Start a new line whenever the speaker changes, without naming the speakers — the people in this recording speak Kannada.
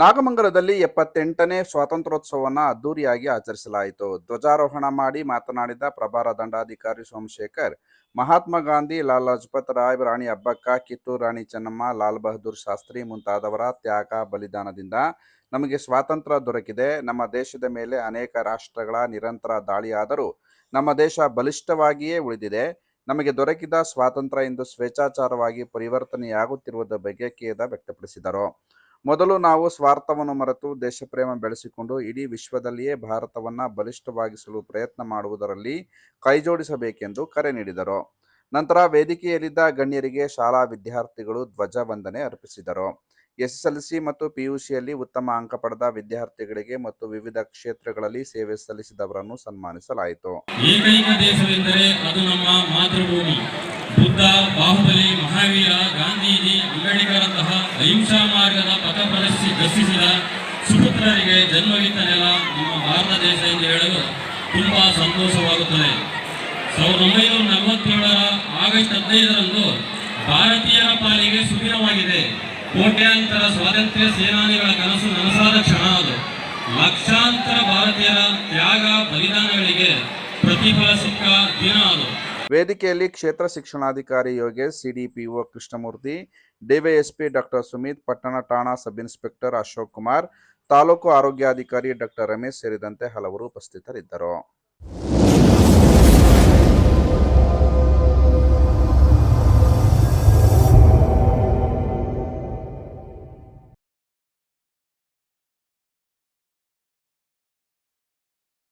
ನಾಗಮಂಗಲದಲ್ಲಿ ಎಪ್ಪತ್ತೆಂಟನೇ ಸ್ವಾತಂತ್ರ್ಯೋತ್ಸವವನ್ನು ಅದ್ದೂರಿಯಾಗಿ ಆಚರಿಸಲಾಯಿತು. ಧ್ವಜಾರೋಹಣ ಮಾಡಿ ಮಾತನಾಡಿದ ಪ್ರಭಾರ ದಂಡಾಧಿಕಾರಿ ಸೋಮಶೇಖರ್, ಮಹಾತ್ಮ ಗಾಂಧಿ, ಲಾಲ್ ಲಜಪತ್ ರಾಯ್, ರಾಣಿ ಅಬ್ಬಕ್ಕ ಕಿತ್ತೂರು ರಾಣಿ ಚೆನ್ನಮ್ಮ, ಲಾಲ್ ಬಹದ್ದೂರ್ ಶಾಸ್ತ್ರಿ ಮುಂತಾದವರ ತ್ಯಾಗ ಬಲಿದಾನದಿಂದ ನಮಗೆ ಸ್ವಾತಂತ್ರ್ಯ ದೊರಕಿದೆ. ನಮ್ಮ ದೇಶದ ಮೇಲೆ ಅನೇಕ ರಾಷ್ಟ್ರಗಳ ನಿರಂತರ ದಾಳಿಯಾದರೂ ನಮ್ಮ ದೇಶ ಬಲಿಷ್ಠವಾಗಿಯೇ ಉಳಿದಿದೆ. ನಮಗೆ ದೊರಕಿದ ಸ್ವಾತಂತ್ರ್ಯ ಇಂದು ಸ್ವೇಚ್ಛಾಚಾರವಾಗಿ ಪರಿವರ್ತನೆಯಾಗುತ್ತಿರುವುದರ ಬಗ್ಗೆ ಖೇದ ವ್ಯಕ್ತಪಡಿಸಿದರು. ಮೊದಲು ನಾವು ಸ್ವಾರ್ಥವನ್ನು ಮರೆತು ದೇಶಪ್ರೇಮ ಬೆಳೆಸಿಕೊಂಡು ಇಡೀ ವಿಶ್ವದಲ್ಲಿಯೇ ಭಾರತವನ್ನ ಬಲಿಷ್ಠವಾಗಿಸಲು ಪ್ರಯತ್ನ ಮಾಡುವುದರಲ್ಲಿ ಕೈಜೋಡಿಸಬೇಕೆಂದು ಕರೆ ನೀಡಿದರು. ನಂತರ ವೇದಿಕೆಯಲ್ಲಿದ್ದ ಗಣ್ಯರಿಗೆ ಶಾಲಾ ವಿದ್ಯಾರ್ಥಿಗಳು ಧ್ವಜ ವಂದನೆ ಅರ್ಪಿಸಿದರು. ಎಸ್ಎಸ್ಎಲ್ಸಿ ಮತ್ತು ಪಿಯುಸಿಯಲ್ಲಿ ಉತ್ತಮ ಅಂಕ ಪಡೆದ ವಿದ್ಯಾರ್ಥಿಗಳಿಗೆ ಮತ್ತು ವಿವಿಧ ಕ್ಷೇತ್ರಗಳಲ್ಲಿ ಸೇವೆ ಸಲ್ಲಿಸಿದವರನ್ನು ಸನ್ಮಾನಿಸಲಾಯಿತು.
ಏಕೈಕ ದೇಶವೆಂದರೆ ಅದು ನಮ್ಮ ಮಾತೃಭೂಮಿ. ಬುದ್ಧ, ಬಾಹುಬಲಿ, ಮಹಾವೀರ, ಗಾಂಧೀಜಿ ಅಂಬೇಡ್ಕರ್ ಅಹಿಂಸಾ ಮಾರ್ಗದ ಪ್ರದರ್ಶಿ ದರ್ಶಿಸಿದ ಸುಪುತ್ರರಿಗೆ ಜನ್ಮವಿತ ನೆಲ ನಮ್ಮ ಭಾರತ ದೇಶ ಎಂದು ಹೇಳಲು ತುಂಬಾ ಸಂತೋಷವಾಗುತ್ತದೆ. ಸಾವಿರದ ಒಂಬೈನೂರ ನಲವತ್ತೇಳರ ಆಗಸ್ಟ್ ಹದಿನೈದರಂದು ಭಾರತೀಯರ ಪಾಲಿಗೆ ಸುದಿನವಾಗಿದೆ. ಕೋಟ್ಯಾಂತರ ಸ್ವಾತಂತ್ರ್ಯ ಸೇನಾನಿಗಳ ಕನಸು ನನಸಾದ ಕ್ಷಣ ಅದು. ಲಕ್ಷಾಂತರ ಭಾರತೀಯರ ತ್ಯಾಗ, ಬಲಿದಾನಗಳಿಗೆ ಪ್ರತಿಫಲ ಸಿಕ್ಕ ದಿನ ಅದು.
ವೇದಿಕೆಯಲ್ಲಿ ಕ್ಷೇತ್ರ ಶಿಕ್ಷಣಾಧಿಕಾರಿ Yogesh, CDPO Krishnamurthy, DYSP doctor Sumit, ಪಟ್ಟಣ ಠಾಣಾ ಸಬ್ ಇನ್ಸ್ಪೆಕ್ಟರ್ ಅಶೋಕ್ ಕುಮಾರ್, ತಾಲೂಕು ಆರೋಗ್ಯಾಧಿಕಾರಿ ಡಾಕ್ಟರ್ ರಮೇಶ್ ಸೇರಿದಂತೆ ಹಲವರು ಉಪಸ್ಥಿತರಿದ್ದರು.